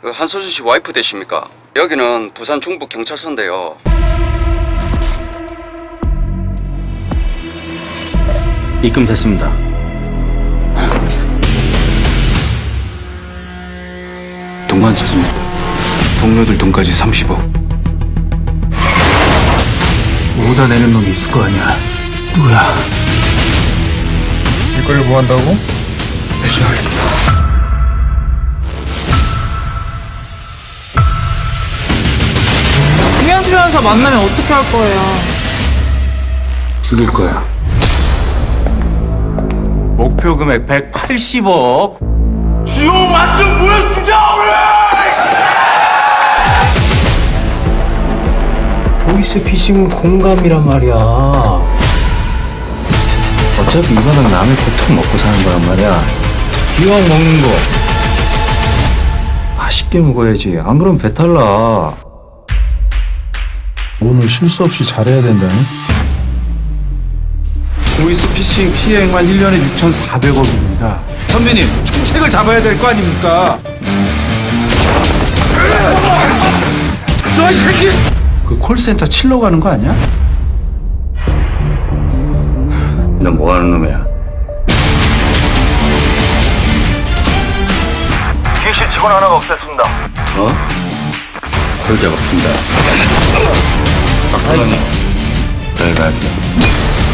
그 한소준 씨 와이프 되십니까? 여기는 부산 중부 경찰서인데요. 입금됐습니다. 돈만 찾습니다. 동료들 돈까지 30억. 오다 내는 놈이 있을 거 아니야. 누구야? 이걸 뭐 한다고? 배신하겠습니다. 수련사 만나면 어떻게 할 거예요? 죽일 거야. 목표 금액 180억. 보이스 피싱은 공감이란 말이야. 어차피 이거는 남의 고통 먹고 사는 거란 말이야. 기왕 먹는 거. 맛있게 먹어야지. 안 그러면 배탈 나. 오늘 실수 없이 잘해야 된다니? 보이스피싱 피해 액만 1년에 6,400억입니다. 선배님, 총책을 잡아야 될 거 아닙니까? 너이 새끼! 그 콜센터 칠러 가는 거 아니야? 너 뭐 하는 놈이야? 기시 직원 하나가 없앴습니다. 어? 콜 작업 중다. 아, 박사님. 네, 가야 돼요.